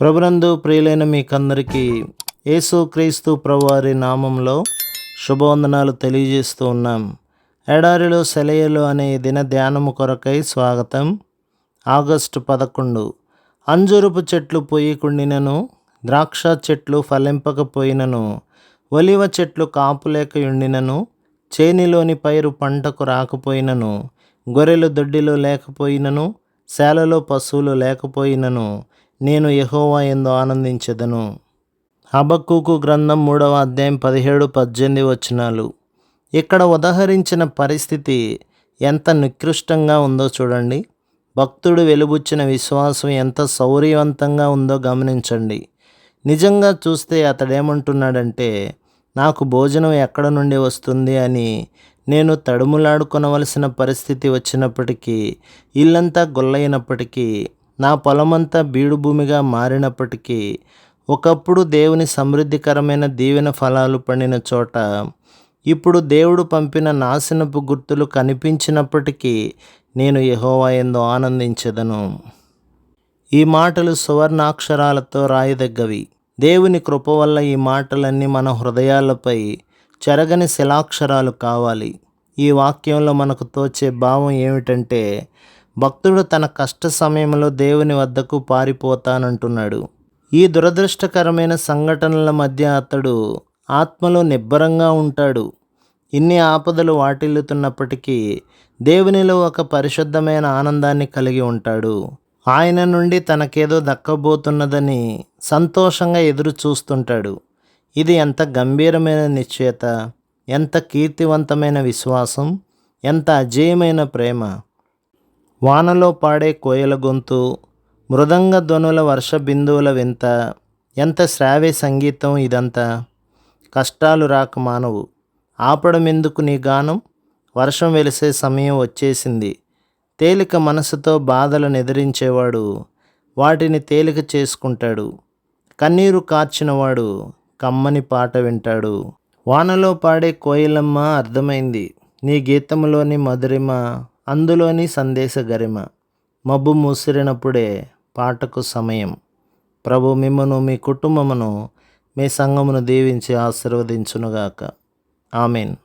ప్రభునందు ప్రియులైన మీకందరికీ యేసు క్రీస్తు ప్రభువారి నామంలో శుభవందనాలు తెలియజేస్తూ ఉన్నాం. ఎడారిలో సెలయలు అనే దిన ధ్యానము కొరకై స్వాగతం. ఆగస్టు పదకొండు. అంజురుపు చెట్లు పొయ్యకుండినను ద్రాక్ష చెట్లు ఫలింపకపోయినను ఒలివ చెట్లు కాపులేకయుండినను చేనిలోని పైరు పంటకు రాకపోయినను గొర్రెలు దొడ్డిలో లేకపోయినను శాలలో పశువులు లేకపోయినను నేను యహోవా ఎందు ఆనందించెదను. హబక్కుకు గ్రంథం మూడవ అధ్యాయం పదిహేడు పద్దెనిమిది వచనాలు. ఇక్కడ ఉదహరించిన పరిస్థితి ఎంత నికృష్టంగా ఉందో చూడండి. భక్తుడు వెలుబుచ్చిన విశ్వాసం ఎంత శౌర్యవంతంగా ఉందో గమనించండి. నిజంగా చూస్తే అతడేమంటున్నాడంటే నాకు భోజనం ఎక్కడ నుండి వస్తుంది అని నేను తడుములాడుకొనవలసిన పరిస్థితి వచ్చినప్పటికీ ఇల్లంతా గొల్లైనప్పటికీ నా పొలమంతా బీడుభూమిగా మారినప్పటికీ ఒకప్పుడు దేవుని సమృద్ధికరమైన దీవెన ఫలాలు పండిన చోట ఇప్పుడు దేవుడు పంపిన నాశనపు గుర్తులు కనిపించినప్పటికీ నేను యహోవా ఎందు ఆనందించెదను. ఈ మాటలు సువర్ణాక్షరాలతో రాయదగ్గవి. దేవుని కృప వల్ల ఈ మాటలన్నీ మన హృదయాలపై చెరగని శిలాక్షరాలు కావాలి. ఈ వాక్యంలో మనకు తోచే భావం ఏమిటంటే భక్తుడు తన కష్ట సమయంలో దేవుని వద్దకు పారిపోతానంటున్నాడు. ఈ దురదృష్టకరమైన సంఘటనల మధ్య అతడు ఆత్మలో నిబ్బరంగా ఉంటాడు. ఇన్ని ఆపదలు వాటిల్లుతున్నప్పటికీ దేవునిలో ఒక పరిశుద్ధమైన ఆనందాన్ని కలిగి ఉంటాడు. ఆయన నుండి తనకేదో దక్కబోతున్నదని సంతోషంగా ఎదురు చూస్తుంటాడు ఇది ఎంత గంభీరమైన నిశ్చయత ఎంత కీర్తివంతమైన విశ్వాసం ఎంత అజేయమైన ప్రేమ. వానలో పాడే కోయల గొంతు మృదంగ ధ్వనుల వర్ష బిందువుల వింత ఎంత శ్రావ్య సంగీతం ఇదంతా? కష్టాలు రాక మానవు. ఆపడమెందుకు నీ గానం? వర్షం వెలిసే సమయం వచ్చేసింది. తేలిక మనసుతో బాధలను ఎదిరించేవాడు వాటిని తేలిక చేసుకుంటాడు. కన్నీరు కార్చినవాడు కమ్మని పాట వింటాడు. వానలో పాడే కోయిలమ్మ అర్థమైంది. నీ గీతములోని మధురిమ అందులోని సందేశ గరిమ మబ్బు మూసిరినప్పుడే పాటకు సమయం. ప్రభు మిమ్మను మీ కుటుంబమును మీ సంఘమును దీవించి ఆశీర్వదించునుగాక. ఆమెన్.